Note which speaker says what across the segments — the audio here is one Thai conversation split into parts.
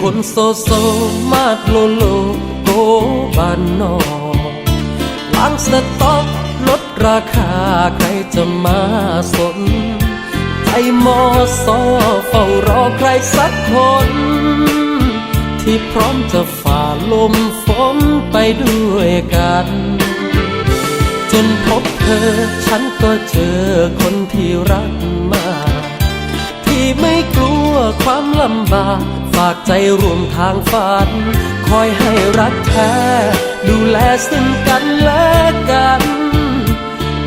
Speaker 1: คนโซโซมาดโลโลโกบานนอกล้างสต็อกลดราคาใครจะมาสน ใจมอสอเฝ้ารอใครสักคน ที่พร้อมจะฝ่าลมฝนไปด้วยกัน จนพบเธอฉันก็เจอคนที่รักมาก ที่ไม่กลัว ความลำบากฝากใจร่วมทางฝัน คอยให้รักแท้ ดูแลซึ่งกันและกัน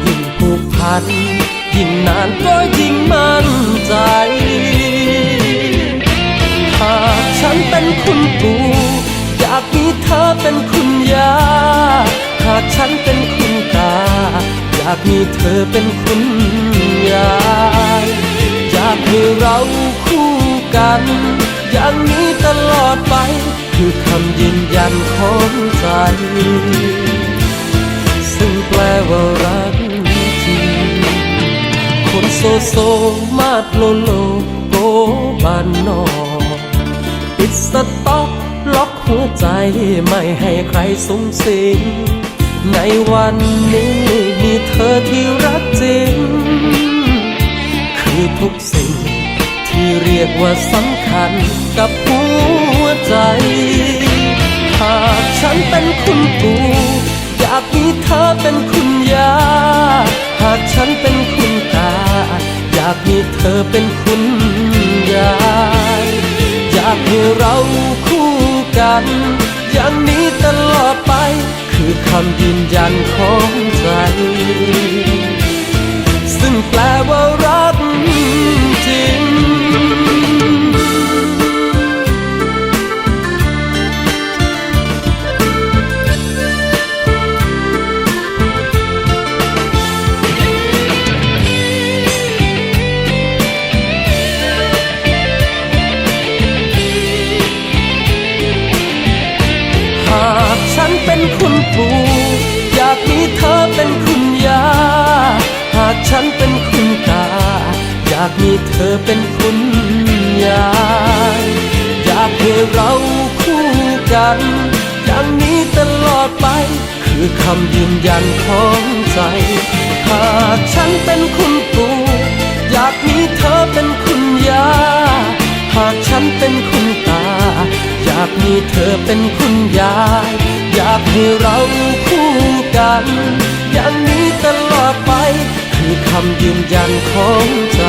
Speaker 1: ยิ่งผูกพัน ยิ่งนานก็ยิ่งมั่นใจ หากฉันเป็นคุณปู่อยากมีเธอเป็นคุณยา หากฉันเป็นคุณตา อยากมีเธอเป็นคุณยายอยากให้เรา กัน อย่างนี้ตลอดไป คือคำยืนยันของใจ ซึ่งแปลว่ารักจริงคนโซโซมาโลโลโกบานนอกปิดสต็อกล็อกหัวใจไม่ให้ใครสงสิงในวันนี้มีเธอที่รักจริง ยกว่าสำคัญกับหัวใจ หากฉันเป็นคุณปู่อยากมีเธอเป็นคุณยา หากฉันเป็นคุณตา อยากมีเธอเป็นคุณยายอยากให้เราคู่กัน อย่างนี้ตลอดไป คือคำยืนยันของใจากมีเธอเป็นคุณยายอยากให้เราคู่กัน อย่างนี้ตลอดไป คือคำยืนยันของใจ หากฉันเป็นคุณปู่อยากมีเธอเป็นคุณยา หากฉันเป็นคุณตา อยากมีเธอเป็นคุณยาย อยากให้เราคู่กัน อย่างนี้ตลอดไป คือคำยืนยันของใจ